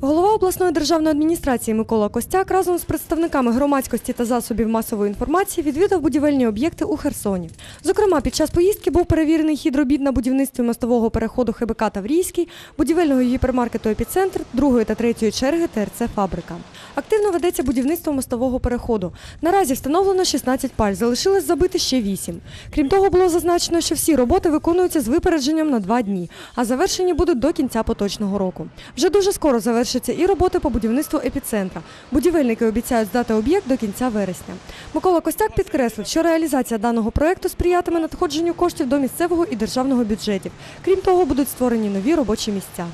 Голова обласної державної адміністрації Микола Костяк разом з представниками громадськості та засобів масової інформації відвідав будівельні об'єкти у Херсоні. Зокрема, під час поїздки був перевірений хід робіт на будівництві мостового переходу ХБК Таврійський, будівельного гіпермаркету «Епіцентр», другої та третьої черги ТРЦ «Фабрика». Активно ведеться будівництво мостового переходу. Наразі встановлено 16 паль, залишилось забити ще 8. Крім того, було зазначено, що всі роботи виконуються з випередженням на два дні, а завершені будуть до кінця поточного року. Вже дуже скоро завершаться і роботи по будівництву епіцентра. Будівельники обіцяють здати об'єкт до кінця вересня. Микола Костяк підкреслив, що реалізація даного проекту сприятиме надходженню коштів до місцевого і державного бюджетів. Крім того, будуть створені нові робочі місця.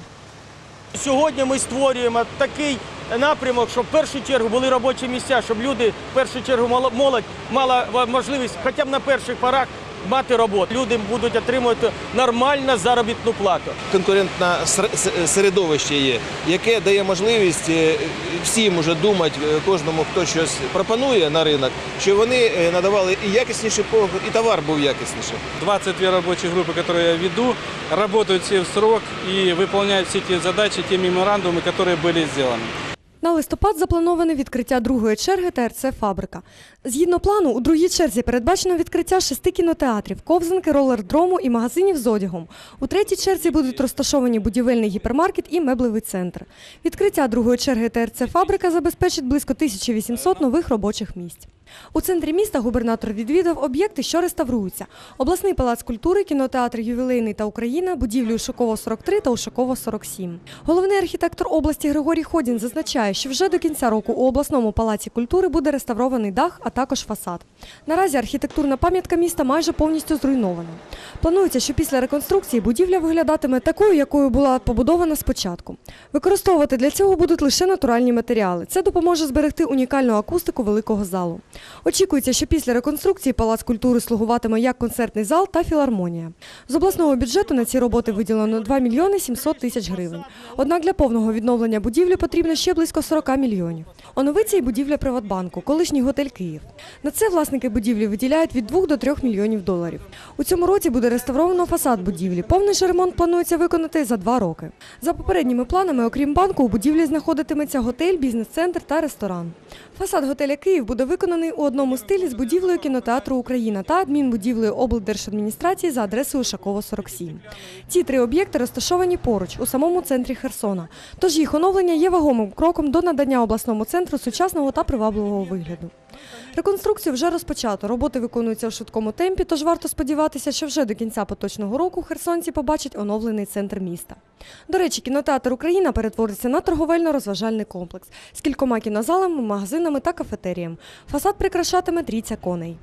Сьогодні ми створюємо такий напрямок, щоб в першу чергу були робочі місця, щоб люди в першу чергу молодь мала можливість хоча б на перших порах мати роботу. Люди будуть отримувати нормальну заробітну плату. конкурентне сер- с- середовище є, яке дає можливість е, всім уже думати, е, кожному, хто щось пропонує на ринок, що вони е, надавали і якісніший послуг, і товар був якісніший. 22 рабочих группы, которые я веду, работают все в срок и выполняют все те задачи, те меморандумы, которые были сделаны. На листопад заплановане відкриття другої черги ТРЦ «Фабрика». Згідно плану, у другій черзі передбачено відкриття шести кінотеатрів, ковзанки, ролердрому і магазинів з одягом. У третій черзі будуть розташовані будівельний гіпермаркет і меблевий центр. Відкриття другої черги ТРЦ «Фабрика» забезпечить близько 1800 нових робочих місць. У центрі міста губернатор відвідав об'єкти, що реставруються. Обласний палац культури, кінотеатр Ювілейний та Україна, будівлі Ушакова 43 та Ушакова 47. Головний архітектор області Григорій Ходін зазначає, що вже до кінця року у обласному палаці культури буде реставрований дах, а також фасад. Наразі архітектурна пам'ятка міста майже повністю зруйнована. Планується, що після реконструкції будівля виглядатиме такою, якою була побудована спочатку. Використовувати для цього будуть лише натуральні матеріали. Це допоможе зберегти унікальну акустику великого залу. Очікується, що після реконструкції палац культури слугуватиме як концертний зал та філармонія. З обласного бюджету на ці роботи виділено 2 мільйони 700 тисяч гривень. Однак для повного відновлення будівлі потрібно ще близько 40 мільйонів. Оновиться і будівля Приватбанку, колишній готель Київ. На це власники будівлі виділяють від 2 до 3 мільйонів доларів. У цьому році буде реставровано фасад будівлі. Повний же ремонт планується виконати за два роки. За попередніми планами, окрім банку, у будівлі знаходитиметься готель, бізнес-центр та ресторан. Фасад готеля Київ буде виконаний у одному стилі з будівлею кінотеатру Україна та адмінбудівлею облдержадміністрації за адресою Ушакова 47. Ці три об'єкти розташовані поруч у самому центрі Херсона. Тож їх оновлення є вагомим кроком до надання обласному центру сучасного та привабливого вигляду. Реконструкцію вже розпочато. Роботи виконуються у швидкому темпі, тож варто сподіватися, що вже до кінця поточного року херсонці побачать оновлений центр міста. До речі, кінотеатр Україна перетвориться на торговельно-розважальний комплекс з кількома кінозалами, магазинами та кафетерієм. Фасад прикрашатиме трійця коней.